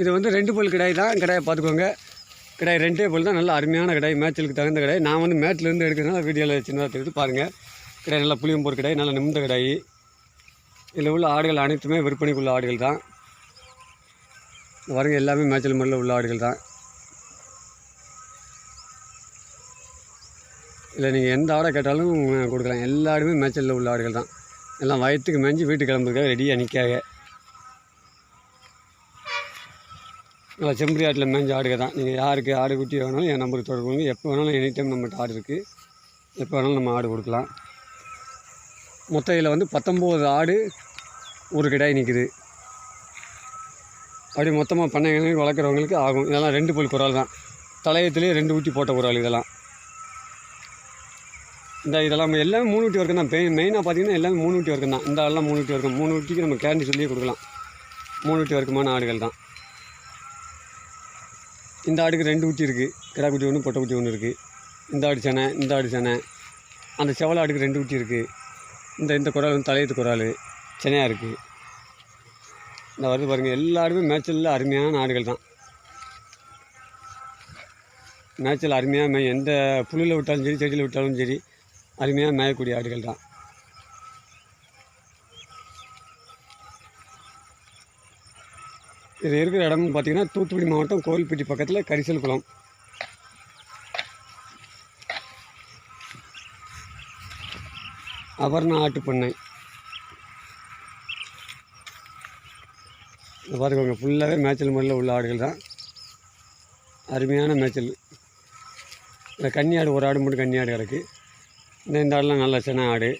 இது வந்து ரெண்டு பல் கிடாய் தான் கிடாயை பார்த்துக்கோங்க. கிடாய் ரெண்டே பல் தான் நல்லா அருமையான கிடாய் மேட்சலுக்கு தகுந்த கிடாய். நான் வந்து மேட்லேருந்து எடுக்கிறதுனால வீடியோவில் சின்னதாக எடுத்து பாருங்கள் கிடாய் நல்லா புளியம்பூர் கிடாய் நல்லா நிமிந்த கிடாய். இதில் உள்ள ஆடுகள் அனைத்துமே விற்பனைக்குள்ள ஆடுகள் தான். வரங்க எல்லாமே மேய்ச்சல் முறையில் உள்ள ஆடுகள் தான். இல்லை நீங்கள் எந்த ஆடை கேட்டாலும் கொடுக்கலாம். எல்லா ஆடுமே மேய்ச்சலில் உள்ள ஆடுகள் தான். எல்லாம் வயிற்றுக்கு மேய்ஞ்சி வீட்டுக்கு கிளம்புறதுக்காக ரெடியாக நிற்காக நல்லா செம்பரி ஆட்டில் மேஞ்ச ஆடுக தான். நீங்கள் யாருக்கு ஆடு குட்டி வேணாலும் என் நம்பருக்கு தொடர்பு கொடுங்க எப்போ வேணாலும் எனி டைம் நம்மகிட்ட ஆடு இருக்குது எப்போ வேணாலும் நம்ம ஆடு கொடுக்கலாம். மொத்தம் இதில் வந்து பத்தொம்போது ஆடு ஒரு கிடாய் நிற்குது அப்படி மொத்தமாக பண்ணைங்களுக்கு வளர்க்குறவங்களுக்கு ஆகும். இதெல்லாம் ரெண்டு புல் குரால் தான். தலையத்துலேயே ரெண்டு ஊட்டி போட்ட குரால் இதெல்லாம். இந்த இதெல்லாம் எல்லாமே மூணு ஊட்டி வரைக்கும் தான். மெயின் மெயினாக பார்த்தீங்கன்னா எல்லாமே மூணு ஊட்டி வரைக்கும் தான். இந்த ஆடெல்லாம் மூணு ஊட்டி வரைக்கும். மூணு ஊட்டிக்கு நம்ம கேரண்டி சொல்லியே கொடுக்கலாம். மூணு ஊட்டி வரைக்குமான ஆடுகள் தான். இந்த ஆடுக்கு ரெண்டு ஊட்டி இருக்குது கிடா குட்டி ஒன்று பொட்டை குட்டி ஒன்று இருக்குது இந்த ஆடு செனை இந்த ஆடு சேனை. அந்த செவல ஆடுக்கு ரெண்டு ஊட்டி இருக்குது இந்த இந்த குரால் வந்து தலையத்து குரால். சென்னையாக இருக்குது இந்த வருது பாருங்கள் எல்லா ஆடுமே மேய்ச்சலில் அருமையான ஆடுகள் தான். மேய்ச்சல் அருமையாக மேய் எந்த புல்லில் விட்டாலும் சரி செடியில் விட்டாலும் சரி அருமையாக மேயக்கூடிய ஆடுகள் தான். இது இருக்கிற இடம்னு பார்த்தீங்கன்னா தூத்துக்குடி மாவட்டம் கோவில்பட்டி பக்கத்தில் கரிசல் குளம். அபர்ணா ஆட்டு பண்ணை. இதை பார்த்துக்கோங்க ஃபுல்லாகவே மேய்ச்சல் முறையில் உள்ள ஆடுகள் தான். அருமையான மேய்ச்சல். இந்த கன்னி ஆடு ஒரு ஆடு மட்டும் கன்னி ஆடு கிடக்கு. இந்த இந்த ஆடுலாம் நல்ல சின்ன ஆடு.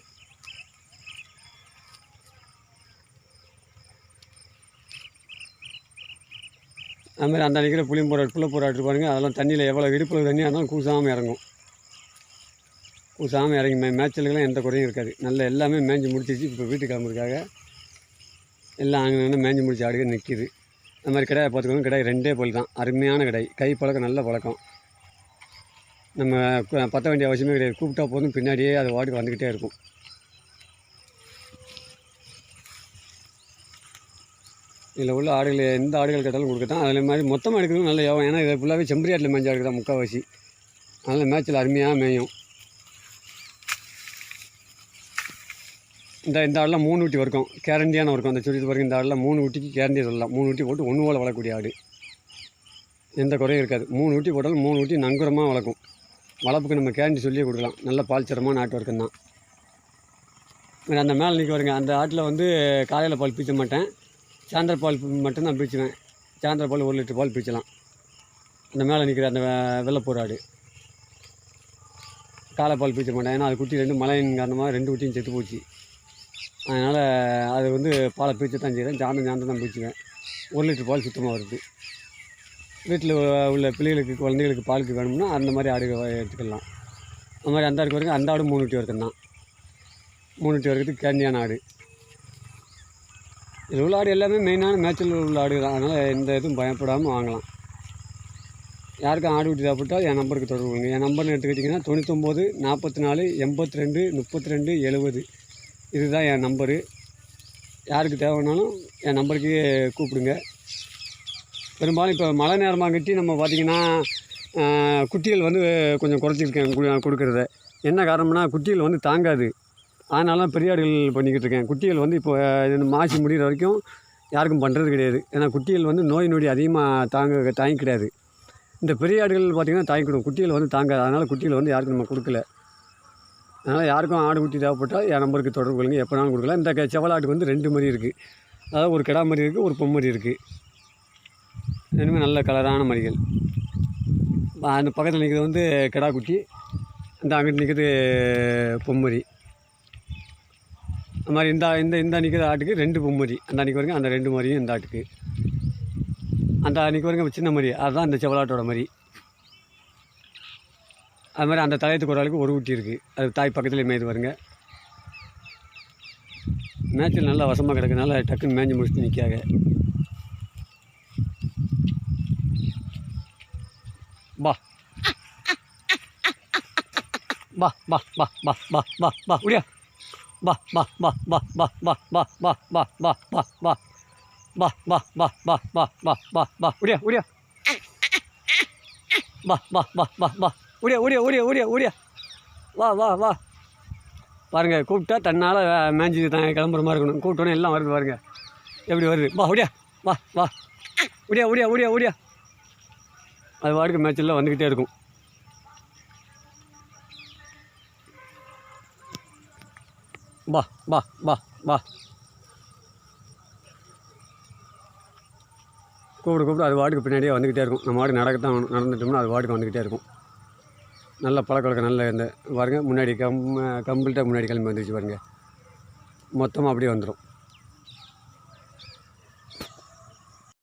அதுமாதிரி அந்த அந்த அன்றைக்கிற போராட்டு புள்ள போர் பாருங்கள் அதெல்லாம் தண்ணியில் எவ்வளோ இடுப்பில் தண்ணியாக இருந்தாலும் கூசாமல் இறங்கும். கூசாமல் இறங்கி மே மேய்ச்சலுக்கெல்லாம் எந்த குறையும் இருக்காது. நல்ல எல்லாமே மேய்ஞ்சி முடிச்சிச்சு இப்போ வீட்டு கிளம்புறதுக்காக எல்லாம் அங்கே மேய்ஞ்சி முடிச்சு ஆடுக நிற்கிது அது மாதிரி கடையை பார்த்துக்கணும் கடை ரெண்டே பல் தான். அருமையான கடை கை பழக்கம் நல்ல பழக்கம். நம்ம பற்ற பத்த வேண்டிய அவசியமே கிடையாது. கூப்பிட்டா போதும். பின்னாடியே அது வாட்டுக்கு வந்துக்கிட்டே இருக்கும். இதில் உள்ள ஆடுகள் எந்த ஆடுகள் கேட்டாலும் கொடுக்கத்தான். அதில் மாதிரி மொத்தமாக எடுக்கிறது நல்ல யோகம் ஏன்னா இதில் ஃபுல்லாகவே செம்பரி ஆட்டில் மேய்ஞ்ச ஆடுகள் தான் முக்கால்வாசி. அதனால் மேய்ச்சல் அருமையாக மேயும். இந்த இந்த ஆடெலாம் மூணு ஊட்டி வரைக்கும். கேரண்டியான இருக்கும் அந்த சுடி வரைக்கும் இந்த ஆடெலாம் மூணு ஊட்டிக்கு கேரண்டி சொல்லலாம். மூணு ஊட்டி போட்டு ஒன்று போல் வளரக்கூடிய ஆடு. எந்த குறையும் இருக்காது. மூணு ஊட்டி போட்டாலும் மூணு ஊட்டி நங்குரமாக வளர்க்கும். வளர்ப்புக்கு நம்ம கேரண்டி சொல்லியே கொடுக்கலாம். நல்ல பால் சிரமமான ஆட்டு வர்க்கம் தான் அந்த மேலே நிற்க வருங்க அந்த ஆட்டில் வந்து காலையில் பால் பீச்ச மாட்டேன். சாயந்தர பால் மட்டும்தான் பீச்சுவேன். சாயந்தர பால் ஒரு லிட்டர் பால் பீச்சலாம். அந்த மேலே நிற்கிற அந்த வெ- வெள்ளைப்பூர் ஆடு காலை மாட்டேன். ஏன்னா அது குட்டி ரெண்டு மழையின் காரணமாக ரெண்டு குட்டியும் செத்து போச்சு. அதனால் அது வந்து பாலை பிரித்து தான் செய்கிறேன் சாயந்தரம் சாயந்தரம் தான் பீச்சுவேன். ஒரு லிட்டர் பால் சுத்தமாக வருது. வீட்டில் உள்ள பிள்ளைகளுக்கு குழந்தைகளுக்கு பாலுக்கு வேணும்னா அந்த மாதிரி ஆடு எடுத்துக்கலாம். அந்த மாதிரி அந்த ஆடுக்கு வரைக்கும் அந்த ஆடு மூணு ஊட்டி வரைக்கும் தான் மூணு ஊட்டி வரைக்கும் கேண்டியான ஆடு. இதில் உள்ள ஆடு எல்லாமே மெயினான மேய்ச்சல் உள்ள ஆடு தான். அதனால் எந்த இதுவும் பயப்படாமல் வாங்கலாம். யாருக்கும் ஆடு விட்டு தேவைப்பட்டால் என் நம்பருக்கு தொடர்பு கொடுங்க என் நம்பர்னு எடுத்துக்கிட்டிங்கன்னா தொண்ணூத்தொம்பது நாற்பத்தி நாலு எண்பத்தி ரெண்டு முப்பத்தி ரெண்டு எழுபது இதுதான் என் நம்பரு யாருக்கு தேவைன்னாலும் என் நம்பருக்கு கூப்பிடுங்க. பெரும்பாலும் இப்போ மழை நேரமாகிட்டி நம்ம பார்த்திங்கன்னா குட்டிகள் வந்து கொஞ்சம் குறைச்சிருக்கேன் கு- என்ன காரணம்னா குட்டிகள் வந்து தாங்காது. அதனால தான் பெரிய ஆடுகள் பண்ணிக்கிட்டு இருக்கேன். குட்டிகள் வந்து இப்போ இந்த மாசி முடிகிற வரைக்கும் யாருக்கும் பண்ணுறது கிடையாது. ஏன்னா குட்டிகள் வந்து நோய் நொடி அதிகமாக தாங்க தாங்க கிடையாது. இந்த பெரிய ஆடுகள் பார்த்திங்கன்னா தாங்கிக்கிடும் குட்டிகள் வந்து தாங்காது. அதனால் குட்டிகள் வந்து யாருக்கும் நம்ம கொடுக்கல. அதனால் யாருக்கும் ஆடு குட்டி தேவைப்பட்டால் என் நம்பருக்கு தொடர்பு கொள்ளுங்க. எப்போனாலும் கொடுக்கலாம். இந்த க- செவலாட்டுக்கு வந்து ரெண்டு மாதிரி இருக்குது அதாவது ஒரு கிடா மாதிரி இருக்குது ஒரு பொம்மரி இருக்குது ரெண்டுமே நல்ல கலரான மறிகள். அந்த பக்கத்தில் நிற்கிறது வந்து கிடா குட்டி. இந்த அங்கிட்டு நிற்கிறது பொம்மரி. அது மாதிரி இந்த இந்த இந்த நிற்கிற ஆட்டுக்கு ரெண்டு பொம்மரி. அந்த அன்றைக்கி வரைக்கும் அந்த ரெண்டு மாதிரியும் இந்த ஆட்டுக்கு. அந்த அன்றைக்கி வரைக்கும் சின்ன மாதிரி அதுதான் இந்த செவலாட்டோட மாதிரி அது மாதிரி அந்த தலையத்துக்கு ஒரு ஆளுக்கு ஒரு குட்டி இருக்குது அது தாய் பக்கத்துலேயே மேய்து வருங்க மேய்ச்சல் நல்லா வசமாக கிடக்குனால டக்குன்னு மேய்ஞ்சி முடிச்சுட்டு நிற்காக பா பா பா பா பா பா பா பா உடியா பா பா பா பா உடியா உடியா பா பா பா பா பா உடியா உடியா உடியா உடியா உடியா வா வா வா பாருங்கள் கூப்பிட்டா தன்னால் மேய்ஞ்சி தான் கிளம்புற மாதிரி இருக்கணும் கூப்பிட்டோன்னே எல்லாம் வருது பாருங்க எப்படி வருது வா உடியா வா வா உடியா உடியா உடியா உடியா அது வாட்டுக்கு மேட்சில் வந்துக்கிட்டே இருக்கும் பா பா பா பா கூப்பிடு கூப்பிடு அது வாட்டுக்கு பின்னாடியே வந்துக்கிட்டே இருக்கும். நம்ம வாட்டுக்கு நடக்கத்தான் நடந்துட்டோம்னா அது வாட்டுக்கு வந்துக்கிட்டே இருக்கும். நல்ல பழக்க வழக்கம் நல்ல இந்த பாருங்கள் முன்னாடி கம் கம்ப்ளீட்டாக முன்னாடி கிளம்பி வந்துருச்சு பாருங்கள் மொத்தமாக அப்படியே வந்துடும்